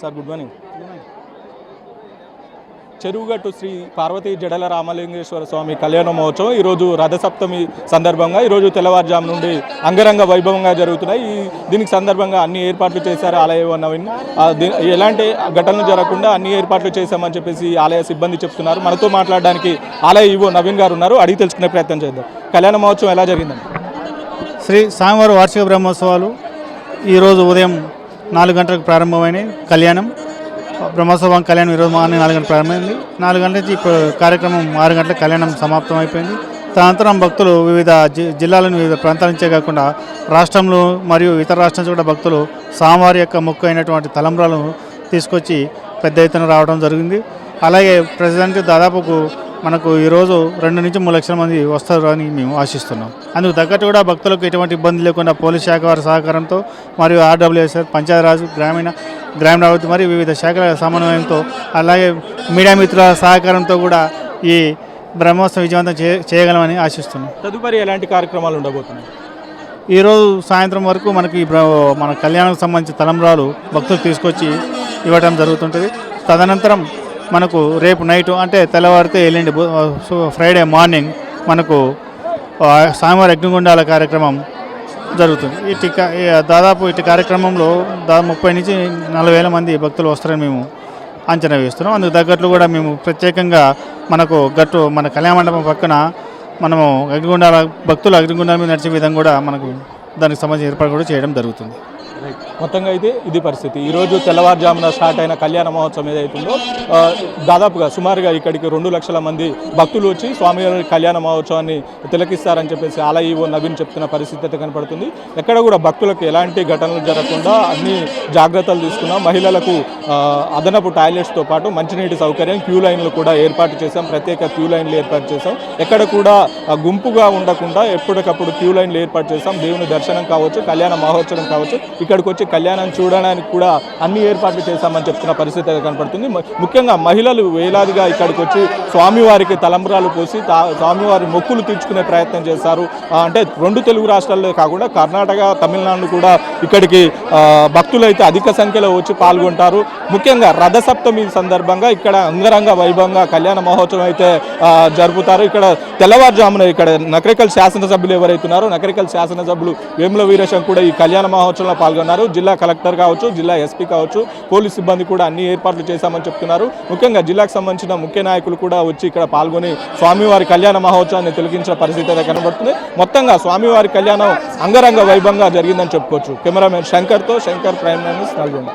Sir good morning. Cheruvugattu Sri Parvathi Jadala Ramalingeswara Swamy కళ్యాణ మహోత్సవం ఈరోజు రథసప్తమి సందర్భంగా ఈరోజు తెల్లవారుజాము నుండి అంగరంగ వైభవంగా జరుగుతున్నాయి. ఈ దీనికి సందర్భంగా అన్ని ఏర్పాట్లు చేశారు ఆలయ నవీన్ ఎలాంటి ఘటనలు జరగకుండా అన్ని ఏర్పాట్లు చేశామని చెప్పేసి ఆలయ సిబ్బంది చెప్తున్నారు. మనతో మాట్లాడడానికి ఆలయ ఈవో నవీన్ గారు ఉన్నారు. అడిగి తెలుసుకునే ప్రయత్నం చేద్దాం. కళ్యాణ మహోత్సవం ఎలా జరిగిందండి? శ్రీ స్వామివారి వార్షిక బ్రహ్మోత్సవాలు ఈరోజు ఉదయం నాలుగు గంటలకు ప్రారంభమైన కళ్యాణం. బ్రహ్మోత్సవం కళ్యాణం ఈరోజు మార్నింగ్ నాలుగు గంటలకు ప్రారంభమైంది. నాలుగు గంటల నుంచి ఇప్పుడు కార్యక్రమం ఆరు గంటలకు కళ్యాణం సమాప్తం అయిపోయింది తదనంతరం భక్తులు వివిధ జి- జిల్లాలను వివిధ ప్రాంతాల నుంచే కాకుండా రాష్ట్రంలో మరియు ఇతర రాష్ట్రం నుంచి కూడా భక్తులు స్వామివారి యొక్క మొక్కు అయినటువంటి తలంబ్రాలను తీసుకొచ్చి పెద్ద ఎత్తున రావడం జరిగింది. అలాగే ప్రజెంట్ దాదాపుకు మనకు ఈరోజు రెండు నుంచి మూడు లక్షల మంది వస్తారు అని మేము ఆశిస్తున్నాం. అందుకు తగ్గట్టు కూడా భక్తులకు ఎటువంటి ఇబ్బంది లేకుండా పోలీస్ శాఖ వారి సహకారంతో మరియు ఆర్డబ్ల్యూఎస్ఆర్ పంచాయతీరాజ్ గ్రామీణ గ్రామీణాభివృద్ధి మరియు వివిధ శాఖల సమన్వయంతో అలాగే మీడియా మిత్రుల సహకారంతో కూడా ఈ బ్రహ్మోత్సవం విజయవంతం చేయగలమని ఆశిస్తున్నాం. తదుపరి ఎలాంటి కార్యక్రమాలు ఉండబోతున్నాయి? ఈరోజు సాయంత్రం వరకు మనకి మన కళ్యాణానికి సంబంధించిన తలంబ్రాలు భక్తులు తీసుకొచ్చి ఇవ్వడం జరుగుతుంటుంది. తదనంతరం మనకు రేపు నైట్ అంటే తెల్లవారితే ఎల్లుండి ఫ్రైడే మార్నింగ్ మనకు స్వామివారి అగ్నిగుండాల కార్యక్రమం జరుగుతుంది. ఇటు దాదాపు ఇటు కార్యక్రమంలో దా ముప్పై నుంచి నలభై వేల మంది భక్తులు వస్తారని మేము అంచనా వేస్తున్నాం. అందుకు తగ్గట్లు కూడా మేము ప్రత్యేకంగా మనకు గట్టు మన కళ్యాణ మండపం పక్కన మనము అగ్నిగుండాల భక్తులు అగ్నిగుండాల మీద నడిచే విధంగా కూడా మనకు దానికి సంబంధించిన ఏర్పాటు కూడా చేయడం జరుగుతుంది. మొత్తంగా అయితే ఇది పరిస్థితి. ఈరోజు తెల్లవారుజామున స్టార్ట్ అయిన కళ్యాణ మహోత్సవం ఏదైతుందో దాదాపుగా సుమారుగా ఇక్కడికి రెండు లక్షల మంది భక్తులు వచ్చి స్వామివారి కళ్యాణ మహోత్సవాన్ని తిలకిస్తారని చెప్పేసి ఆలయ నవీన్ చెప్తున్న పరిస్థితి అయితే కనపడుతుంది. ఎక్కడ కూడా భక్తులకు ఎలాంటి ఘటనలు జరగకుండా అన్ని జాగ్రత్తలు తీసుకున్నాం మహిళలకు అదనపు టాయిలెట్స్తో పాటు మంచినీటి సౌకర్యం క్యూ లైన్లు కూడా ఏర్పాటు చేశాం. ప్రత్యేక క్యూ లైన్లు ఏర్పాటు చేశాం. ఎక్కడ కూడా గుంపుగా ఉండకుండా ఎప్పటికప్పుడు క్యూ లైన్లు ఏర్పాటు చేశాం. దేవుని దర్శనం కావచ్చు కళ్యాణ మహోత్సవం కావచ్చు ఇక్కడికి వచ్చి కళ్యాణం చూడడానికి కూడా అన్ని ఏర్పాట్లు చేశామని చెప్తున్న పరిస్థితి అయితే కనపడుతుంది. ముఖ్యంగా మహిళలు వేలాదిగా ఇక్కడికి వచ్చి స్వామివారికి తలంబ్రాలు పోసి తా- స్వామివారి మొక్కులు తీర్చుకునే ప్రయత్నం చేశారు. అంటే రెండు తెలుగు రాష్ట్రాల్లో కాకుండా కర్ణాటక తమిళనాడు కూడా ఇక్కడికి భక్తులైతే భక్తులు అయితే అధిక సంఖ్యలో వచ్చి పాల్గొంటారు. ముఖ్యంగా రథసప్తమి సందర్భంగా ఇక్కడ అంగరంగ వైభవంగా కళ్యాణ మహోత్సవం అయితే జరుపుతారు. ఇక్కడ తెల్లవారుజామున ఇక్కడ నకరికల్ శాసనసభ్యులు ఎవరైతున్నారో నకరికల్ శాసనసభ్యులు వేముల వీరేశం కూడా ఈ కళ్యాణ మహోత్సవంలో పాల్గొన్నారు. జిల్లా కలెక్టర్ కావచ్చు జిల్లా ఎస్పీ కావచ్చు పోలీస్ సిబ్బంది కూడా అన్ని ఏర్పాట్లు చేశామని చెప్తున్నారు. ముఖ్యంగా జిల్లాకు సంబంధించిన ముఖ్య నాయకులు కూడా వచ్చి ఇక్కడ పాల్గొని స్వామివారి కళ్యాణ మహోత్సవాన్ని తిలకించిన పరిస్థితి అయితే కనబడుతుంది. మొత్తంగా స్వామివారి కళ్యాణం అంగరంగ వైభవంగా జరిగిందని చెప్పుకోవచ్చు. కెమెరామెన్ శంకర్తో శంకర్ ప్రైమ్ మినిస్టర్ నల్గొండ.